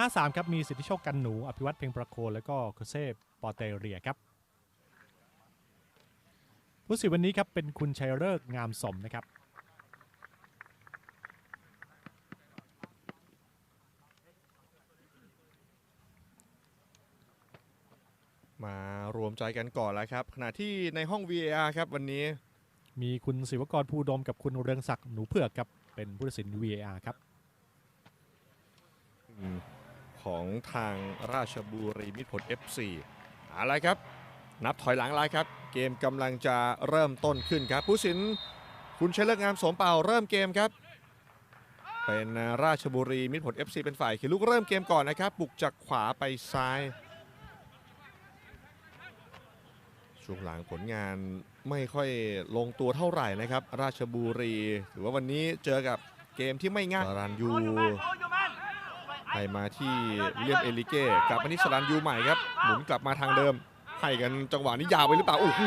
ส่วนหน้า 3 ครับ มีสิทธิโชคกันหนู อภิวัตเพ็งประโคนแล้วก็โคเซปอเตเรียครับ ผู้สิวันนี้ครับ เป็นคุณชัยเลิกษ์งามสมนะครับมารวมใจกันก่อนแล้วครับ ขณะที่ในห้อง VAR ครับวันนี้ มีคุณศิวกรภูดมกับคุณเรืองศักดิ์หนูเผือกครับ เป็นผู้ตัดสิน VAR ครับ ของทางราชบุรีมิตรผล FC อาละครับ นับถอยหลังแล้วครับ เกมกำลังจะเริ่มต้นขึ้นครับ ผู้สินคุณชัยเลิกงามสมเป่าเริ่มเกมครับ เป็นราชบุรีมิตรผล FC เป็นฝ่ายขี่ลูกเริ่มเกมก่อนนะครับบุกจากขวาไปซ้าย ช่วงหลังผลงานไม่ค่อยลงตัวเท่าไหร่นะครับ ราชบุรี ถือว่าวันนี้เจอกับเกมที่ไม่ง่ายรันยู ให้มาที่วิลเลียมเอลิเก้กลับมาที่สรันยูใหม่ครับหมุนกลับมาทางเดิม ให้กันจังหวะนี้ยาวไปหรือเปล่าโอ้โห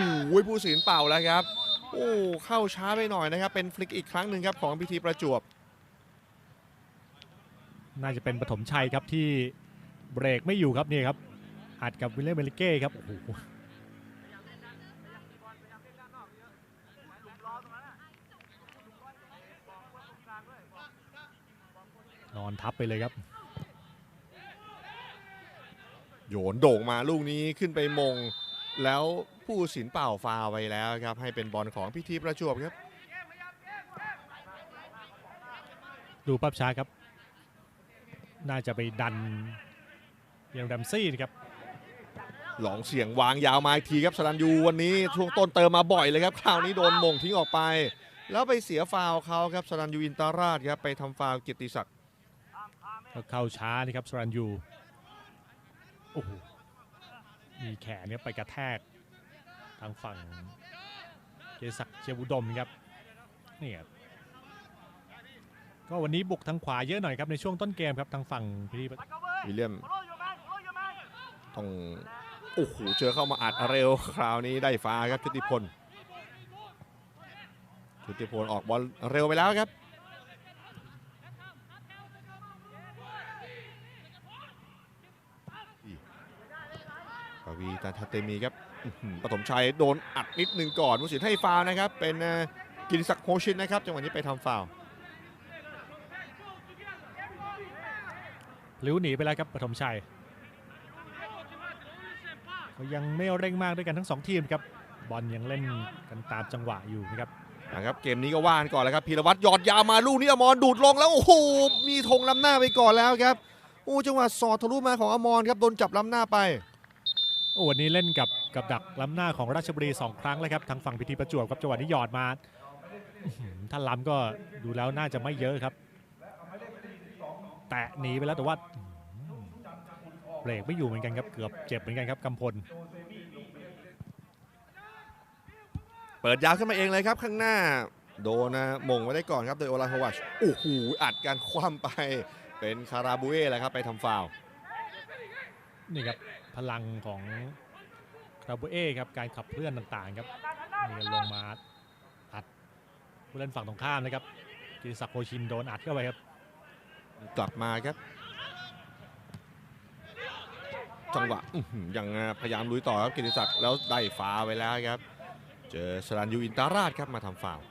ผู้สินเป่าแล้วครับ โอ้เข้าช้าไปหน่อยนะครับ เป็นฟลิกอีกครั้งหนึ่งครับของพิธีประจวบ น่าจะเป็นปฐมชัยครับที่เบรกไม่อยู่ครับนี่ครับอัดกับวิลเลียมเมลิเก้ครับโอ้โหนอนทับไปเลยครับ โยนโด่งมาลูกนี้ขึ้นไปมง แล้วผู้สินเป่าฟาวล์ไว้แล้วครับ ให้เป็นบอลของพิธีประจวบครับ ดูภาพช้าครับ น่าจะไปดันเยังแรมซี่นะครับหลองเสียงวางยาวมาอีกทีครับสรันยูวันนี้ช่วงต้นเติมมาบ่อยเลยครับคราวนี้โดนมงทิ้งออกไป แล้วไปเสียฟาวล์เขาครับสรันยูอินตาราชครับไปทำฟาวล์เกียรติศักดิ์ก็เข้าช้านี่ครับสรันยู โอ้โหมีแขนเนี่ยไปกระแทกทางฝั่งเจสักเชียบุดมครับนี่ครับก็วันนี้บุกทางขวาเยอะหน่อยครับในช่วงต้นเกมครับทางฝั่งพิธีวิลเลียมต้องโอ้โหเจอเข้ามาอัดเร็วคราวนี้ได้ฟ้าครับชุติพลชุติพลออกบอลเร็วไปแล้วครับ ปวีตาทาเตมีครับอื้อหือปฐมชัยโดนอัดนิดหนึ่งก่อนผู้สินให้ฟาวล์นะครับ เป็นเอ่อกิติศักดิ์โฮชินนะครับ จังหวะนี้ไปทำฟาวล์ลิ้วหนีไปแล้วครับปฐมชัยเขายังไม่เร่งมากด้วยกันทั้งสองทีมครับบอลยังเล่นกันตามจังหวะอยู่นะครับนะครับเกมนี้ก็ว่านก่อนแล้วครับพีรวัตรหยอดยาวมาลูกนี้อมรดูดลงแล้วโอ้โหมีธงล้ำหน้าไปก่อนแล้วครับโอ้จังหวะสอดทะลุมาของอมรครับโดนจับล้ำหน้าไป โอ้วันนี้เล่นกับกับดักล้ำหน้าของราชบุรีสองครั้งแล้วครับทางฝั่งพิธีประจวบครับจังหวะนี้หยอดมาอื้อหือถ้าล้ำก็ดูแล้วน่าจะไม่เยอะครับ แตะหนีไปแล้วแต่ว่าอื้อหือเบรกไม่อยู่เหมือนกันครับเกือบเจ็บเหมือนกันครับกำพล เปิดยาวขึ้นมาเองเลยครับข้างหน้า โดนนะมงไว้ได้ก่อนครับโดยโอลาโฮวัชโอ้โหอัดการคว่ำไปเป็นคาราบูเอแหละครับไปทำฟาวล์นี่ครับ พลังของคาร์โบเอครับการขับเคลื่อนต่างๆครับนี่ลงมาอัดผู้เล่นฝั่งตรงข้ามนะครับกิติศักดิ์โคชินโดนอัดเข้าไปครับ กลับมาครับ จังหวะอื้อหือยังพยายามลุยต่อครับกิติศักดิ์แล้วได้ฟาวล์ไปแล้วครับ เจอสรันยูอินตาราชครับมาทำฟาวล์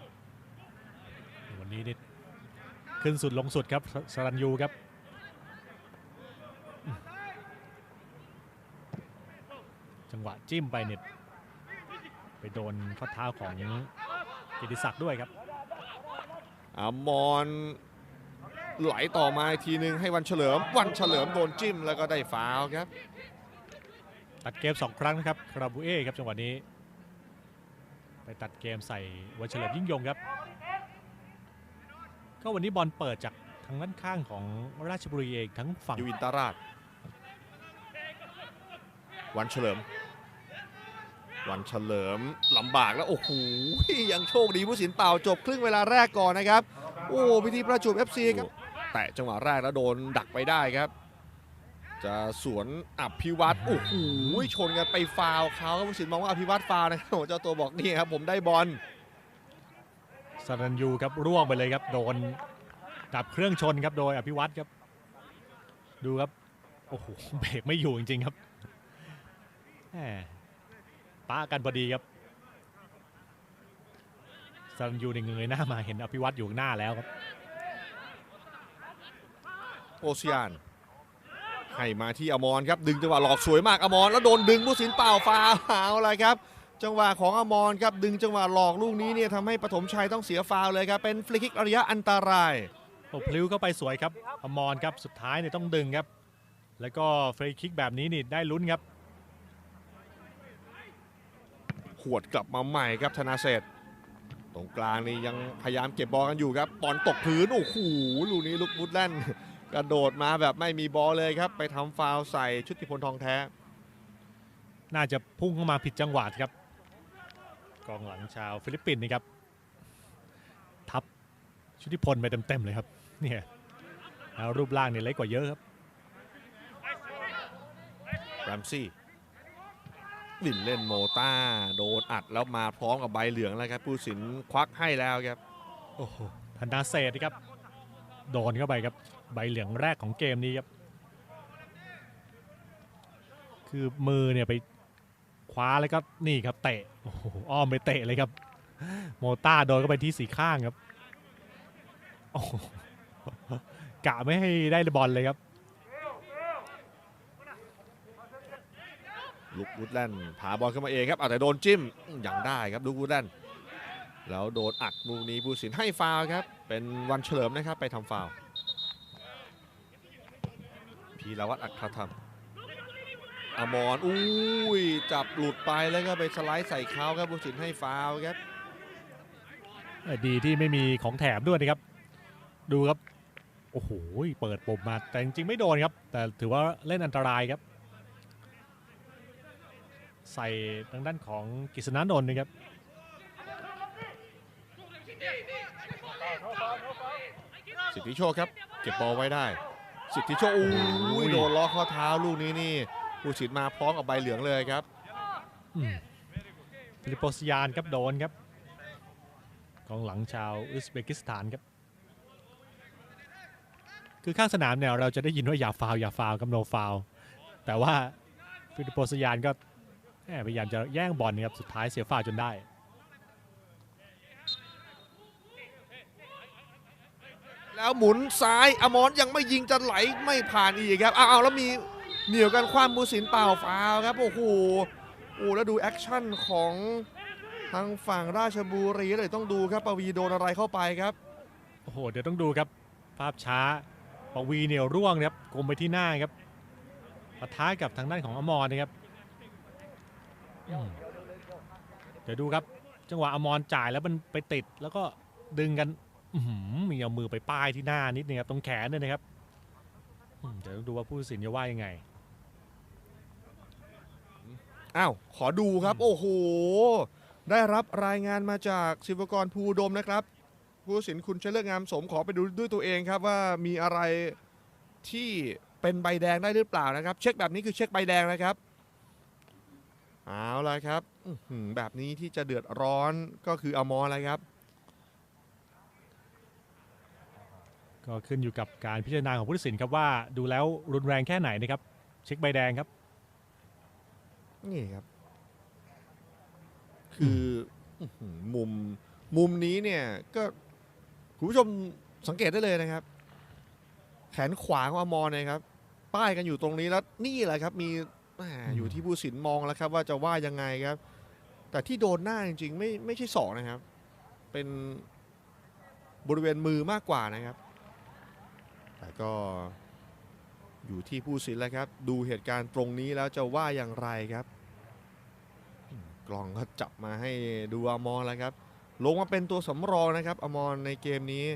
วันนี้นี่ขึ้นสุดลงสุดครับสสรันยูครับอืม จังหวะจิ้มไปเนี่ยไปโดนข้อเท้าของกิติศักดิ์ด้วยครับอมรไหลต่อมาอีกทีหนึงให้วันเฉลิม วันเฉลิมโดนจิ้มแล้วก็ได้ฟาวล์ครับ ตัดเกมสองครั้งนะครับคาราบูเอครับจังหวะนี้ ไปตัดเกมใส่วันเฉลิมยิ่งยงครับ ก็วันนี้บอลเปิดจากทางด้านข้างของราชบุรีเองทั้งฝั่งยูอินตาราชวันเฉลิม วันเฉลิมลำบากแล้ว โอ้โหยังโชคดีผู้สินเป่าจบครึ่งเวลาแรกก่อนนะครับ โอ้พิธีประจวบ FC ครับ แตะจังหวะแรกแล้วโดนดักไปได้ครับ จะสวนอภิวัตรโอ้โหชนกันไปฟาวล์เขาครับผู้สินมองว่าอภิวัตรฟาวล์นะครับโอ้โหเจ้าตัวบอกนี่ครับผมได้บอลสรันยูครับร่วงไปเลยครับโดนดับเครื่องชนครับโดยอภิวัตรครับ ดูครับโอ้โหเบรกไม่อยู่จริงๆครับแหม ป้ากันพอดีครับซันยูในเงยหน้ามาเห็นอภิวัตอยู่ข้างหน้าแล้วครับ โอเซียนให้มาที่อมรครับ ดึงจังหวะหลอกสวยมากอมรแล้วโดนดึงผู้สินเปล่าฟาวเอาอะไรครับ จังหวะของอมรครับดึงจังหวะหลอกลูกนี้เนี่ยทำให้ปฐมชัยต้องเสียฟาวเลยครับเป็นฟรีคิกระยะอันตรายโอ้พลิ้วเข้าไปสวยครับอมรครับสุดท้ายเนี่ยต้องดึงครับ แล้วก็ฟรีคิกแบบนี้นี่ได้ลุ้นครับ หวดกลับมาใหม่ครับธนาเศรษฐ์ตรงกลางนี่ยังพยายามเก็บบอลกันอยู่ครับบอลตกพื้นโอ้โหลูกนี้ลูกบุดแลนกระโดดมาแบบไม่มีบอลเลยครับ ไปทำฟาวล์ใส่ชุติพลทองแท้ น่าจะพุ่งเข้ามาผิดจังหวะครับ กองหลังชาวฟิลิปปินส์นะครับ ทับชุติพลไปเต็มๆเลยครับเนี่ยแล้วรูปร่างเนี่ยเล็กกว่าเยอะครับแรมซี่ ลินเล่นโมต้า โดนอัดแล้วมาพร้อมกับใบเหลืองแล้วครับผู้สินควักให้แล้วครับโอ้โหธนาเศษครับ โดนเข้าไปครับใบเหลืองแรกของเกมนี้ครับ คือมือเนี่ยไปคว้าแล้วก็นี่ครับเตะโอ้โหอ้อมไปเตะเลยครับ โมต้าโดนเข้าไปที่สีข้างครับโอ้กะไม่ให้ได้บอลเลยครับ ลุกวูดแลนด์พาบอลเข้ามาเองครับเอาแต่โดนจิ้มอย่างได้ครับลุกวูดแลนด์แล้วโดนอัดลูกนี้ผู้สินให้ฟาวครับ เป็นวันเฉลิมนะครับไปทำฟาวพีรวัตรอัครธรรมอมรอุ้ยจับหลุดไปแล้วก็ไปสไลด์ใส่เขาครับผู้สินให้ฟาวครับดีที่ไม่มีของแถมด้วยนะครับ ดูครับ โอ้โห เปิดปมมาแต่จริงๆไม่โดนครับ แต่ถือว่าเล่นอันตรายครับ ใส่ทางด้านของกฤษณานนท์นะครับสิทธิโชคครับ เก็บบอลไว้ได้ สิทธิโชคอุ้ยโดนล็อกข้อเท้าลูกนี้นี่ผู้สินมาพร้อมกับใบเหลืองเลยครับอืมฟิลิปโปสยานครับโดนครับกองหลังชาวอุซเบกิสถานครับ คือข้างสนามเนี่ยเราจะได้ยินว่าอย่าฟาวล์อย่าฟาวล์กับโนฟาวล์แต่ว่าฟิลิปโปสยานก็แหม่ พยายามจะแย่งบอลนะครับสุดท้ายเสียฟาวล์จนได้แล้วหมุนซ้ายอมรยังไม่ยิงจะไหลไม่ผ่านอีกครับเอาเอาแล้วมีเหนียวกันความมูสินเปล่าฟาวล์ครับโอ้โหโอ้แล้วดูแอคชั่นของทางฝั่งราชบุรีเลยต้องดูครับปวีโดนอะไรเข้าไปครับโอ้โหเดี๋ยวต้องดูครับ ภาพช้าปวีเนี่ยร่วงนะครับกลมไปที่หน้าครับปะท้ากับทางด้านของอมรนะครับอืม เดี๋ยวดูครับ จังหวะอมรจ่ายแล้วมันไปติดแล้วก็ดึงกันอื้อหือมีเอามือไปป้ายที่หน้านิดนึงครับตรงแขนด้วยนะครับอืมเดี๋ยวต้องดูว่าผู้ตัดสินจะว่ายังไงอ้าวขอดูครับอืมโอ้โห ได้รับรายงานมาจากศิวกรภูอุดมนะครับ ผู้ตัดสินคุณเชลเลอร์งามสมขอไปดูด้วยตัวเองครับว่ามีอะไรที่เป็นใบแดงได้หรือเปล่านะครับ เช็คแบบนี้คือเช็คใบแดงนะครับ เอาละครับอื้อหือแบบนี้ที่จะเดือดร้อนก็คืออมรแล้วครับ ก็ขึ้นอยู่กับการพิจารณาของผู้ตัดสินครับว่าดูแล้วรุนแรงแค่ไหนนะครับ เช็คใบแดงครับ นี่ครับ คืออื้อหือมุมมุมนี้เนี่ยก็คุณผู้ชมสังเกตได้เลยนะครับ แขนขวาของอมรเนี่ยครับ ป้ายกันอยู่ตรงนี้แล้วนี่แหละครับ มีแห มอืมอยู่ที่ผู้สินมองแล้วครับ ว่าจะว่ายังไงครับ แต่ที่โดนหน้าจริงๆ ไม่ไม่ใช่ศอกนะครับ เป็นบริเวณมือมากกว่านะครับ แต่ก็อยู่ที่ผู้สินแล้วครับ ดูเหตุการณ์ตรงนี้แล้วจะว่าอย่างไรครับ กล้องก็จับมาให้ดูอมรแล้วครับ ลงมาเป็นตัวสำรองนะครับ อมรในเกมนี้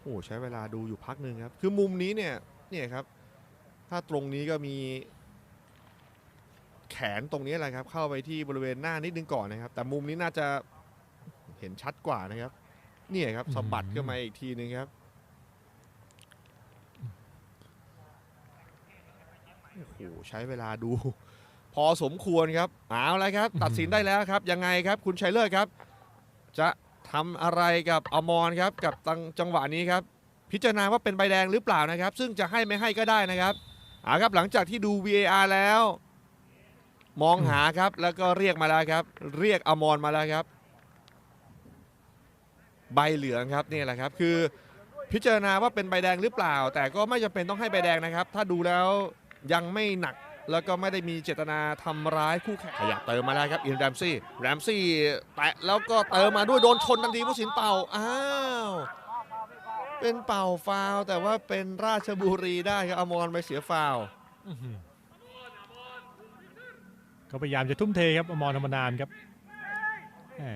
โอ้ใช้เวลาดูอยู่พักหนึ่งครับ คือมุมนี้เนี่ยเนี่ยครับ ถ้าตรงนี้ก็มี แขนตรงนี้แหละครับ เข้าไปที่บริเวณหน้านิดนึงก่อนนะครับ แต่มุมนี้น่าจะเห็นชัดกว่านะครับ เนี่ยครับสะบัดขึ้นมาอีกทีนึงครับโอ้โหใช้เวลาดู พอสมควรครับเอาแล้วครับ ตัดสินได้แล้วครับ ยังไงครับ คุณชัยเลิศครับ จะทำอะไรกับอมรครับ กับตังจังหวะนี้ครับ พิจารณาว่าเป็นใบแดงหรือเปล่านะครับ ซึ่งจะให้ไม่ให้ก็ได้นะครับเอาครับหลังจากที่ดู VAR แล้ว มองหาครับแล้วก็เรียกมาแล้วครับ เรียกอมรมาแล้วครับ ใบเหลืองครับนี่แหละครับ คือพิจารณาว่าเป็นใบแดงหรือเปล่า แต่ก็ไม่จำเป็นต้องให้ใบแดงนะครับ ถ้าดูแล้วยังไม่หนักแล้วก็ไม่ได้มีเจตนาทำร้ายคู่แข่งขยับเติมมาแล้วครับอินแรมซี่แรมซี่แตะแล้วก็เติมมาด้วยโดนชนทันทีผู้สินเป่าอ้าวเป็นเป่าฟาวแต่ว่าเป็นราชบุรีได้ครับอมรไปเสียฟาว ก็พยายามจะทุ่มเทครับอมรธรรมนานครับแหม่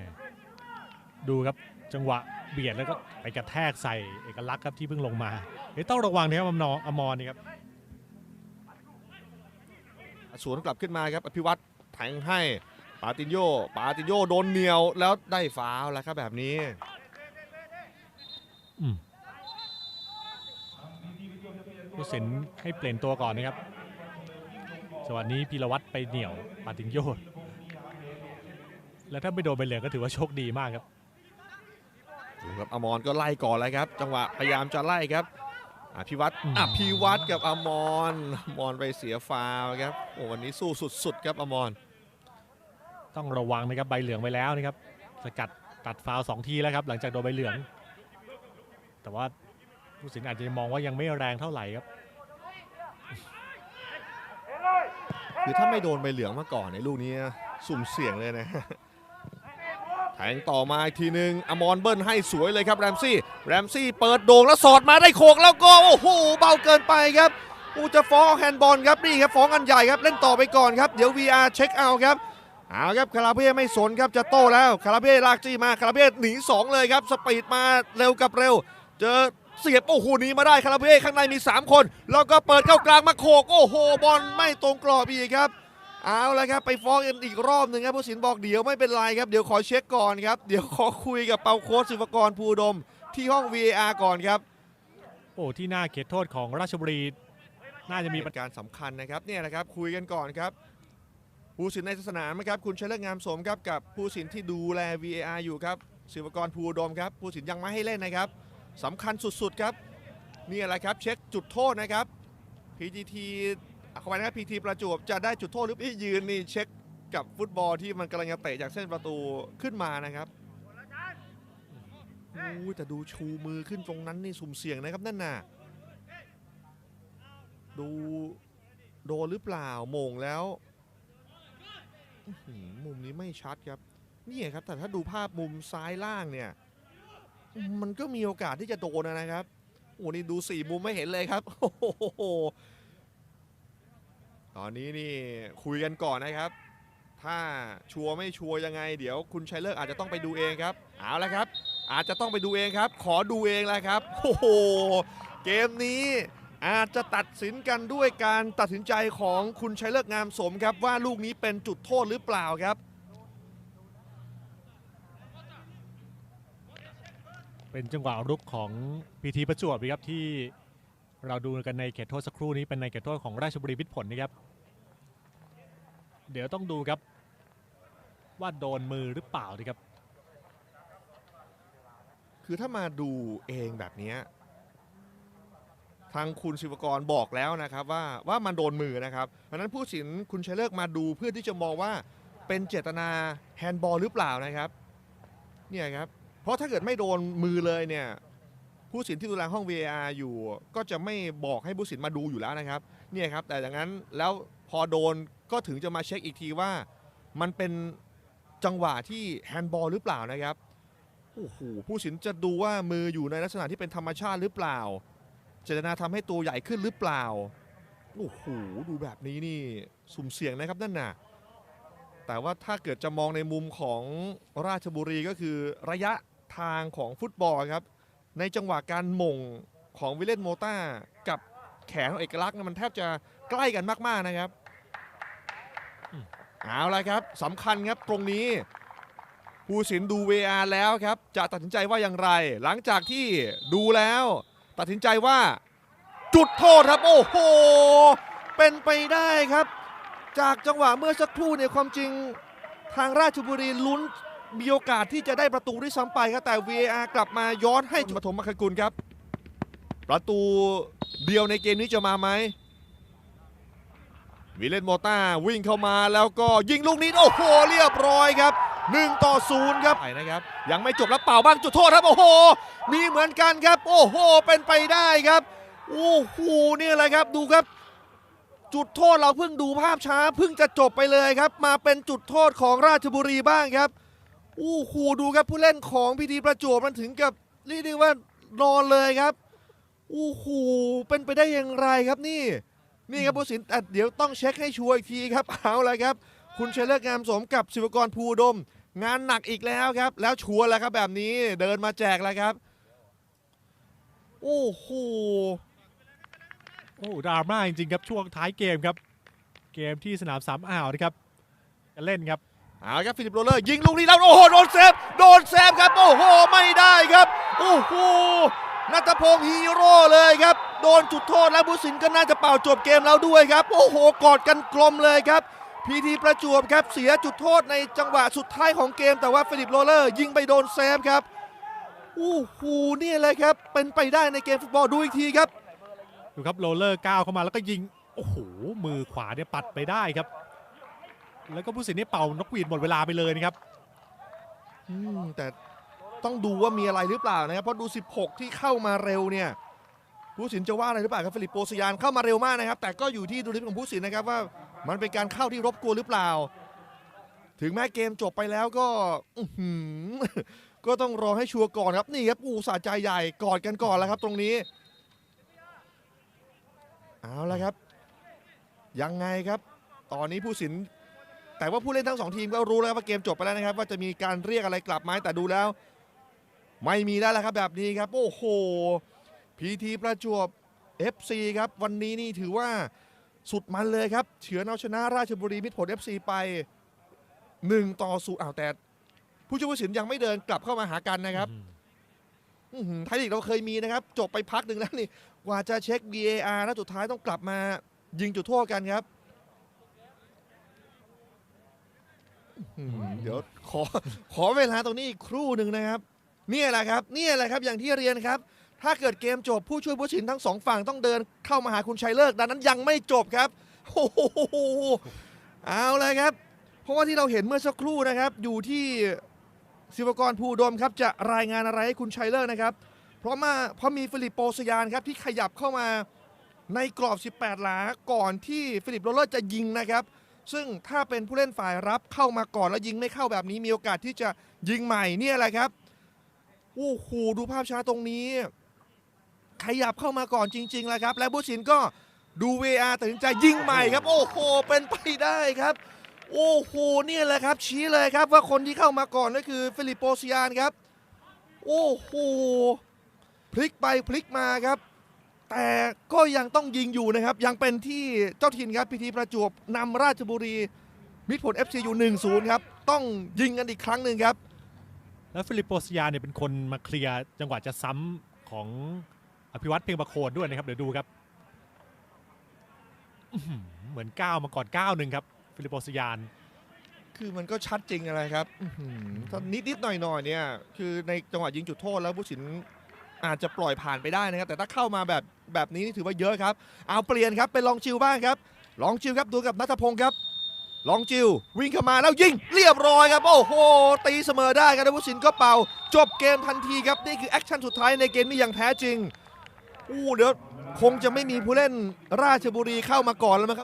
ดูครับจังหวะเบียดแล้วก็ไปกระแทกใส่เอกลักษณ์ครับที่เพิ่งลงมาเฮ้ยต้องระวังนะครับอมรอมรนี่ครับสวนกลับขึ้นมาครับอภิวัตรแทงให้ปาตินโยปาตินโยโดนเหนียวแล้วได้ฟาวล์แล้วครับแบบนี้อืมผู้สินให้เปลี่ยนตัวก่อนนะครับ จังหวะนี้พีรวัตรไปเหนี่ยวปาติงโยดแล้วถ้าไม่โดนใบเหลืองก็ถือว่าโชคดีมากครับดูครับอมรก็ไล่ก่อนเลยครับ จังหวะพยายามจะไล่ครับอภิวัตรอืมอภิวัตรกับอมรอมรไปเสียฟาวล์ครับโอ้วันนี้สู้สุดๆครับอมรต้องระวังนะครับใบเหลืองไปแล้วนะครับสกัดตัดฟาวล์สองทีแล้วครับ หลังจากโดนใบเหลือง แต่ว่าผู้สินอาจจะมองว่ายังไม่แรงเท่าไหร่ครับ คือถ้าไม่โดนใบเหลืองมาก่อนในลูกนี้สุ่มเสี่ยงเลยนะแทงต่อมาอีกทีหนึ่งอมรเบิ้ลให้สวยเลยครับแรมซี่แรมซี่เปิดโด่งแล้วสอดมาได้โขกแล้วก็โอ้โหเบาเกินไปครับอูจะฟ้องแฮนด์บอลครับนี่ครับฟ้องอันใหญ่ครับเล่นต่อไปก่อนครับเดี๋ยว VR เช็คเอาครับเอาครับคาราเบ้ไม่สนครับจะโต้แล้วคาราเบ้ลากจี้มาคาราเบ้หนีสองเลยครับสปีดมาเร็วกับเร็ว เจอ เสียบโอ้โหหนีมาได้คาราเบ้ข้างในมี 3 คน แล้วก็เปิดเข้ากลางมาโขกโอ้โหบอลไม่ตรงกรอบอีกครับ เอาละครับไปฟ้องกันอีกรอบหนึ่งครับผู้สินบอกเดี๋ยวไม่เป็นไรครับเดี๋ยวขอเช็คก่อนครับเดี๋ยวขอคุยกับเปาโค้ชศิวกรภูอุดม ที่ห้อง VAR ก่อนครับโอ้ที่หน้าเขตโทษของราชบุรี น่าจะมีมีปัญการสำคัญนะครับเนี่ยนะครับคุยกันก่อนครับผู้สินในสนามนะครับคุณชัยเลิศงามสมครับกับผู้สินที่ดูแล VAR อยู่ครับศิวกรภูอุดมครับผู้สินยังไม่ให้เล่นนะครับ สำคัญสุดๆครับ นี่แหละครับ เช็คจุดโทษนะครับ PGT เข้าไปนะครับ PT ประจวบจะได้จุดโทษหรือไม่ยืนนี่เช็คกับฟุตบอลที่มันกำลังจะเตะจากเส้นประตูขึ้นมานะครับอู้แต่ดูชูมือขึ้นตรงนั้นนี่สุ่มเสี่ยงนะครับนั่นน่ะ ดูโดนหรือเปล่าโมงแล้วมุมนี้ไม่ชัดครับ นี่ครับแต่ถ้าดูภาพมุมซ้ายล่างเนี่ย มันก็มีโอกาสที่จะโดนนะครับโอ้นี่ดูสี่มุมไม่เห็นเลยครับโอ้โหตอนนี้นี่คุยกันก่อนนะครับ ถ้าชัวร์ไม่ชัวร์ยังไง เดี๋ยวคุณชัยเลิกอาจจะต้องไปดูเองครับเอาละครับ อาจจะต้องไปดูเองครับ ขอดูเองแล้วครับโอ้โหเกมนี้อาจจะตัดสินกันด้วยการตัดสินใจของคุณชัยเลิกงามสมครับ ว่าลูกนี้เป็นจุดโทษหรือเปล่าครับ เป็นจังหวะรุกของพีทีประจวบนะครับที่เราดูกันในเขตโทษสักครู่นี้เป็นในเขตโทษของราชบุรีมิตรผลนะครับ เดี๋ยวต้องดูครับว่าโดนมือหรือเปล่าดีครับ คือถ้ามาดูเองแบบนี้ทางคุณศิวกรบอกแล้วนะครับว่าว่ามันโดนมือนะครับเพราะนั้นผู้สินคุณชัยเลิกมาดูเพื่อที่จะมองว่าเป็นเจตนาแฮนด์บอลหรือเปล่านะครับ เนี่ยครับ ราะถ้าเกิดไม่โดนมือเลยเนี่ยผู้สินที่ดูแลห้อง VAR อยู่ ก็จะไม่บอกให้ผู้สินมาดูอยู่แล้วนะครับเนี่ยครับแต่อย่างนั้นแล้วพอโดนก็ถึงจะมาเช็คอีกทีว่า มันเป็นจังหวะที่แฮนด์บอลหรือเปล่านะครับโอ้โหผู้สินจะดูว่ามืออยู่ในลักษณะที่เป็นธรรมชาติหรือเปล่า เจตนาทำให้ตัวใหญ่ขึ้นหรือเปล่าโอ้โหดูแบบนี้นี่สุ่มเสี่ยงนะครับนั่นน่ะแต่ว่าถ้าเกิดจะมองในมุมของราชบุรีก็คือระยะ ทางของฟุตบอลครับ ในจังหวะการหม่งของวิลเลนโมต้ากับแขนของเอกลักษณ์เนี่ยมันแทบจะใกล้กันมากๆนะครับอืมเอาละครับสำคัญครับตรงนี้ผู้สินดู VR แล้วครับ จะตัดสินใจว่าอย่างไร หลังจากที่ดูแล้ว ตัดสินใจว่า จุดโทษครับ โอ้โห เป็นไปได้ครับ จากจังหวะเมื่อสักครู่เนี่ยความจริงทางราชบุรีลุ้น มีโอกาสที่จะได้ประตูด้วยซ้ำไปครับแต่ VAR กลับมาย้อนให้ปฐมมคกุลครับ ประตูเดียวในเกมนี้จะมาไหมวิเลนโมต้าวิ่งเข้ามาแล้วก็ยิงลูกนี้โอ้โหเรียบร้อยครับ1ต่อ0ครับไปนะครับยังไม่จบแล้วเป่าบ้างจุดโทษครับ โอ้โห มีเหมือนกันครับ โอ้โห เป็นไปได้ครับโอ้โหนี่แหละครับดูครับ จุดโทษเราเพิ่งดูภาพช้าเพิ่งจะจบไปเลยครับ มาเป็นจุดโทษของราชบุรีบ้างครับ โอ้โหดูครับผู้เล่นของพีทีประจวบมันถึงกับเรียกได้ว่านอนเลยครับโอ้โหเป็นไปได้อย่างไรครับนี่ นี่ครับผู้สินแต่เดี๋ยวต้องเช็คให้ชัวร์อีกทีครับเอาละครับ คุณเชลเลอร์งามสมกับศิวกรภูดม งานหนักอีกแล้วครับ แล้วชัวร์แล้วครับแบบนี้เดินมาแจกแล้วครับ โอ้โหโอ้ดราม่าจริงๆครับช่วงท้ายเกมครับ เกมที่สนามสามอ่าวนะครับจะเล่นครับ เอาครับฟิลิปโรเลอร์ยิงลูกนี้แล้วโอ้โหโดนเซฟโดนเซฟครับโอ้โหไม่ได้ครับโอ้โหนัทพงศ์ฮีโร่เลยครับ โดนจุดโทษแล้วบุสินก็น่าจะเป่าจบเกมแล้วด้วยครับ โอ้โหกอดกันกลมเลยครับพีทีประจวบครับเสียจุดโทษในจังหวะสุดท้ายของเกม แต่ว่าฟิลิปโรเลอร์ยิงไปโดนเซฟครับโอ้โหนี่เลยครับ เป็นไปได้ในเกมฟุตบอลดูอีกทีครับดูครับโรเลอร์ก้าวเข้ามาแล้วก็ยิงโอ้โหมือขวาเนี่ยปัดไปได้ครับ แล้วก็ผู้สินนี่เป่านกหวีดหมดเวลาไปเลยนะครับอืมแต่ต้องดูว่ามีอะไรหรือเปล่านะครับ เพราะดู 16 ที่เข้ามาเร็วเนี่ยผู้สินจะว่าอะไรหรือเปล่าครับฟิลิปโปสยานเข้ามาเร็วมากนะครับ แต่ก็อยู่ที่ดุลพินิจของผู้สินนะครับว่ามันเป็นการเข้าที่รบกวนหรือเปล่า ถึงแม้เกมจบไปแล้วก็อื้อหือก็ต้องรอให้ชัวร์ก่อนครับนี่ครับอูสาใจใหญ่กอดกันก่อนแล้วครับ ตรงนี้ เอาละครับ ยังไงครับ ตอนนี้ผู้สิน แต่ว่าผู้เล่นทั้งสองทีมก็รู้แล้วว่าเกมจบไปแล้วนะครับ ว่าจะมีการเรียกอะไรกลับไหมแต่ดูแล้ว ไม่มีแล้วละครับแบบนี้ครับ โอ้โหพีทีประจวบ FC ครับวันนี้นี่ถือว่าสุดมันเลยครับเฉือนเอาชนะราชบุรีมิตรผล FC ไป 1 ต่อศูนย์อ้าวแต่ ผู้ช่วยผู้สินยังไม่เดินกลับเข้ามาหากันนะครับไทยลีกเราเคยมีนะครับ จบไปพักหนึ่งแล้วนี่กว่าจะเช็ค VAR แล้วสุดท้ายต้องกลับมายิงจุดโทษกันครับ อื้อหือเดี๋ยวขอขอเวลาตรงนี้อีกครู่หนึ่งนะครับเนี่ยแหละครับเนี่ยแหละครับอย่างที่เรียนครับ ถ้าเกิดเกมจบผู้ช่วยผู้สินทั้งสองฝั่งต้องเดินเข้ามาหาคุณชัยเลิกดังนั้นยังไม่จบครับโอ้โหเอาเลยครับ เพราะว่าที่เราเห็นเมื่อสักครู่นะครับ อยู่ที่ศิวกรภูดมครับจะรายงานอะไรให้คุณชัยเลิกนะครับ เพราะมาเพราะมีฟิลิปโปสยานครับที่ขยับเข้ามาในกรอบ 18 หลาก่อนที่ฟิลิปโรเลอร์จะยิงนะครับ ซึ่งถ้าเป็นผู้เล่นฝ่ายรับเข้ามาก่อนแล้วยิงไม่เข้าแบบนี้ มีโอกาสที่จะยิงใหม่เนี่ยแหละครับโอ้โหดูภาพช้าตรงนี้ ขยับเข้ามาก่อนจริงๆแล้วครับ และบุสินก็ดู VR ตัดสินใจยิงใหม่ครับ โอ้โห เป็นไปได้ครับ โอ้โหเนี่ยแหละครับ ชี้เลยครับว่าคนที่เข้ามาก่อนก็คือฟิลิปโปสยานครับ โอ้โหพลิกไปพลิกมาครับ แต่ก็ยังต้องยิงอยู่นะครับ ยังเป็นที่เจ้าถิ่นครับพีทีประจวบนำราชบุรีมิตรผล FC อยู่1-0 ครับ ต้องยิงกันอีกครั้งหนึ่งครับ แล้วฟิลิปโปสยาเนี่ยเป็นคนมาเคลียร์จังหวะจะซ้ำของอภิวัตเพียงประโคนด้วยนะครับ เดี๋ยวดูครับอื้อหือเหมือนก้าวมาก่อนก้าวหนึ่งครับ ฟิลิปโปสยานคือมันก็ชัดจริงอะไรครับอื้อหือถ้านิดๆหน่อยๆเนี่ย คือในจังหวะยิงจุดโทษแล้วผู้สินอาจจะปล่อยผ่านไปได้นะครับ แต่ถ้าเข้ามาแบบ แบบนี้นี่ถือว่าเยอะครับ เอาเปลี่ยนครับเป็นลองชิวบ้างครับ ลองชิวครับดูกับนัทพงศ์ครับ ลองจิววิ่งเข้ามาแล้วยิงเรียบร้อยครับ โอ้โห ตีเสมอได้ครับแล้วผู้สินก็เป่า จบเกมทันทีครับ นี่คือแอคชั่นสุดท้ายในเกมนี้อย่างแท้จริงอู้เดี๋ยวคงจะไม่มีผู้เล่นราชบุรีเข้ามาก่อนแล้วมั้งครับ